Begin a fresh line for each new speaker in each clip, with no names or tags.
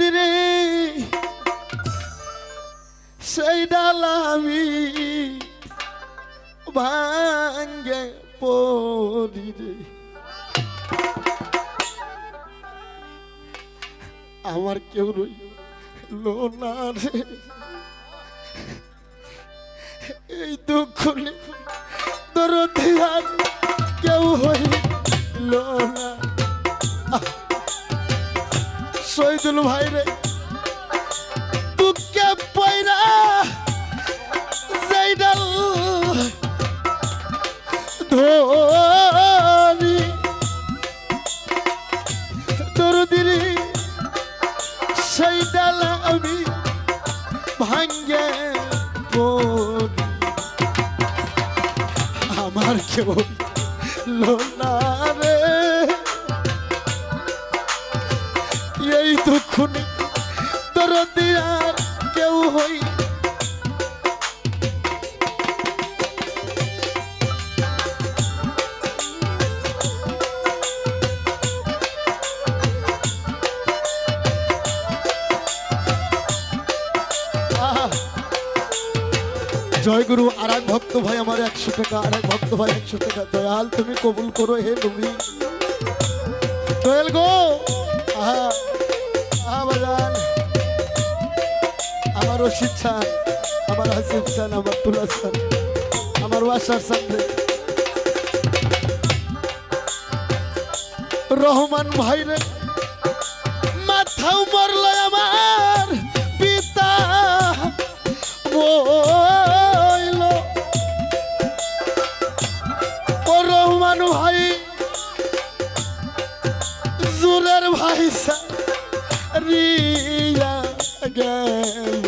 দরদি রে সেই ডাল আমি ভাঙ্গে পড়ি রে আমার কেউ রইল না রে। এই দুঃখ দরদি কেউ হইল শহীদুল ভাই রে দুঃখে পয়রা যাইডাল ধরি। দরদিরি সেই ডাল আমি ভাঙ্গে পড়ি। আমার কেউ লোনা জয় গুরু আর এক ভক্ত ভাই, আমার একশো টাকা আর এক ভক্ত ভাই, একশো টাকা। দয়াল, তুমি কবুল করো হে তুমি। দয়াল গো! আমার রশিদ খান, আমার হাসিফ খান, আমার তুলা খান, আমার ওয়াসার সামনে রহমান ভাই রে, মাথাও মরল আমার। ভাই রিয়া গেল।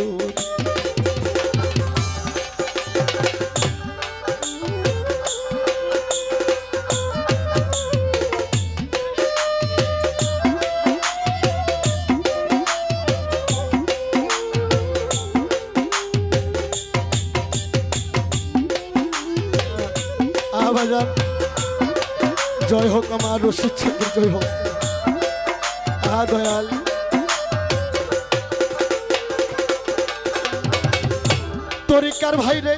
জয় হোক আমার রশিদ চন্দ্র জয় হোক। আ দয়াল। তরিকার ভাইরে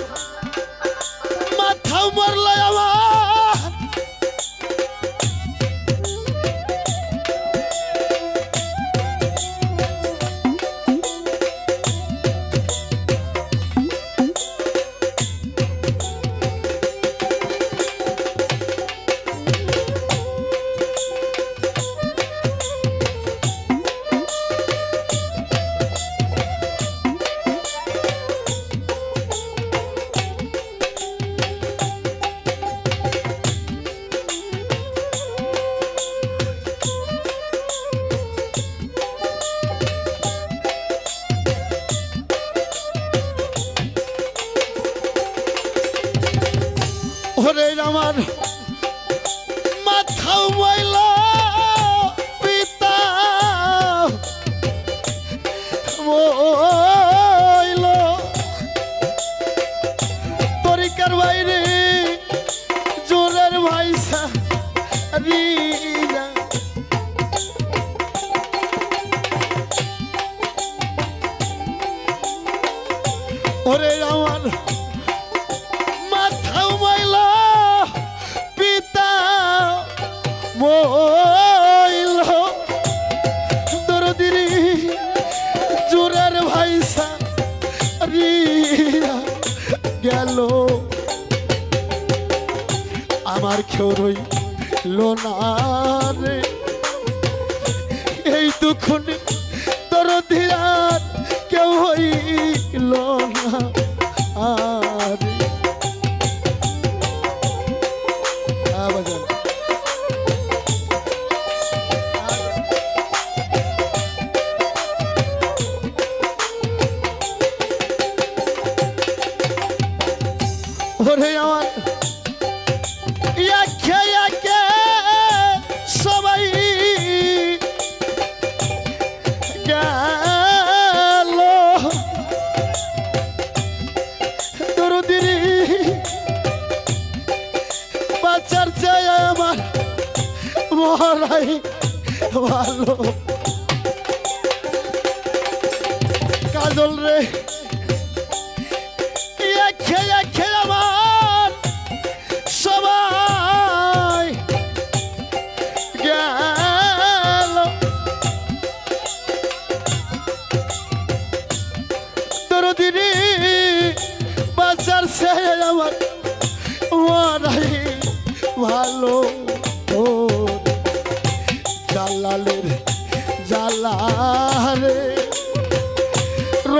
মাথাও মরল আমার। জোরের ভাইসা আমার কেউ রইল না রে। এই দুঃখ দরদিরার কেউ হইল গেল। দরদিরি বাঁচার চাই আমার মরাই ভালো। কাজল রে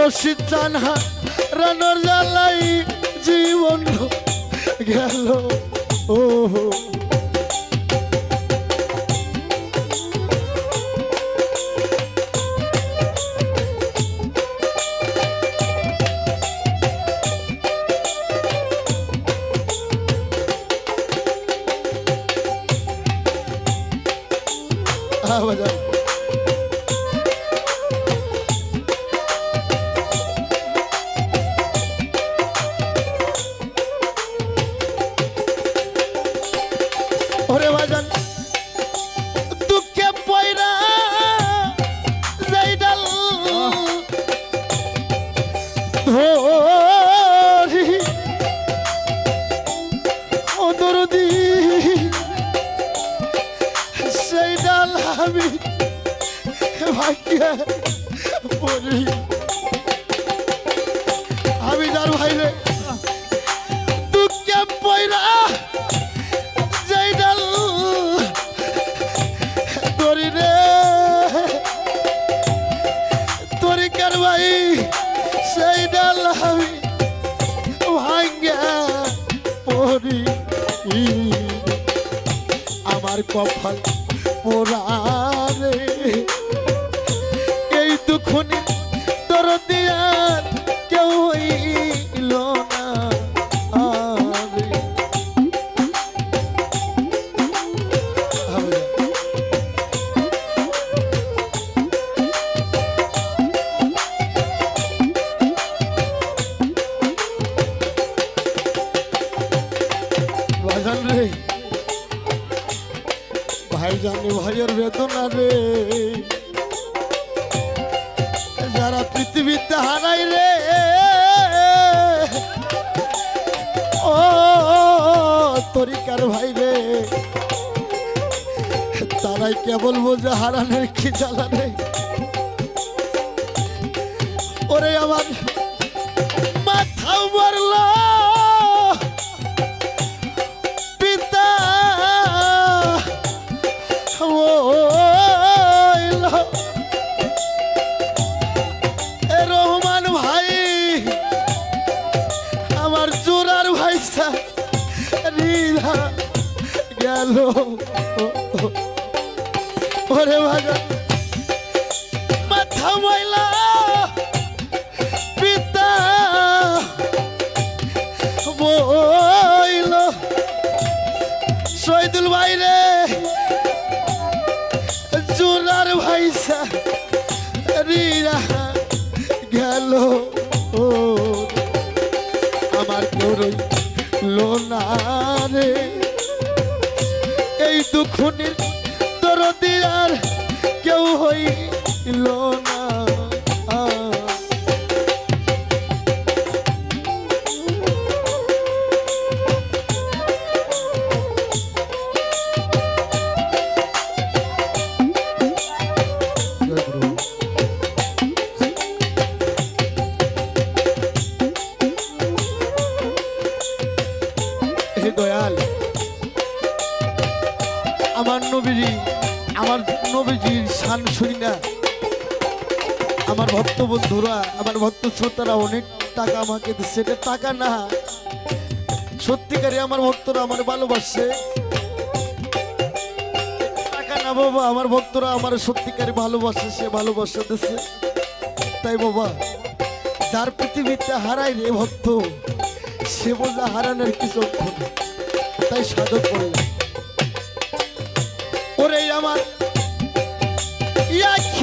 রশিদ চানহা রানোর জ্বালাই জীবন গেল। ও আবার ধরি ও দরদি সেই ডাল আমি ভাগ্যে পড়ি। কপাল হারাই রে। ও তরিকার ভাই রে। তারাই কেবল বলছে হারানোর কি জ্বালা রে। এই খুনির দরদি আর কেউ হইল শান শুনি না। আমার ভক্ত বন্ধুরা, আমার ভক্ত শ্রোতারা অনেক টাকা আমাকে দিচ্ছে। এটা টাকা না। সত্যিকারে আমার ভক্তরা আমার ভালোবাসে। টাকা না বাবা, আমার ভক্তরা আমার সত্যিকারে ভালোবাসে, সে ভালোবাসা দিচ্ছে। তাই বাবা, যার পৃথিবীতে হারাই রে ভক্ত, সে বললে, হারানোর কিছু তাই সাধক করলাম ওরে আমার Yeah.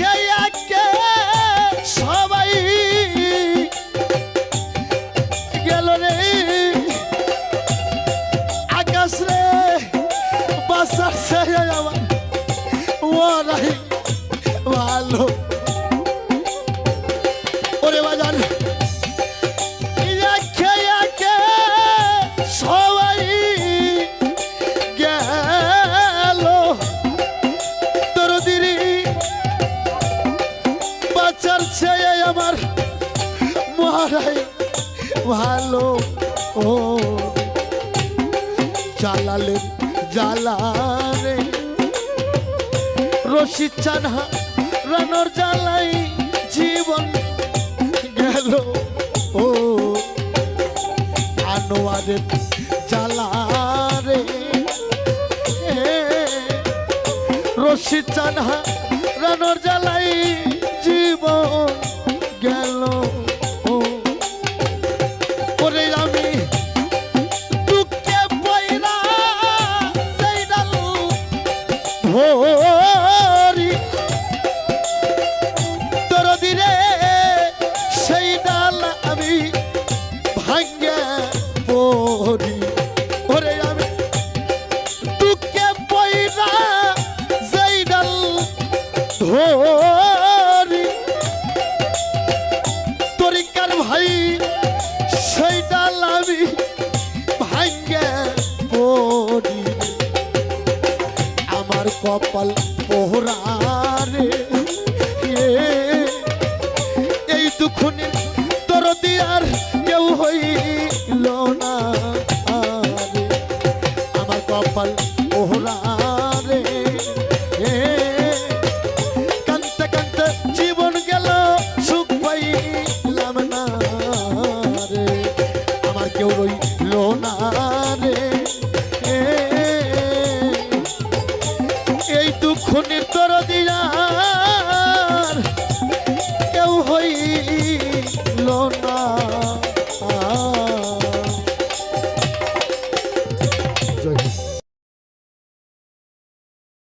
ভালো, ও জ্বালালেন জ্বালারে রশি চানহা রানোর জালাই জীবন গেল, ও আনোয়ারের জ্বালারে। রশি চানহা রানোর জ্বালাই জীবন আমার কপাল পোহরারে এই দুখুনি তোর দিয়ার কেউ হইল না। আমার কপাল পোহরারে কানতে কানতে জীবন গেল, সুখ পাইলাম না রে। আমার কেউ রইল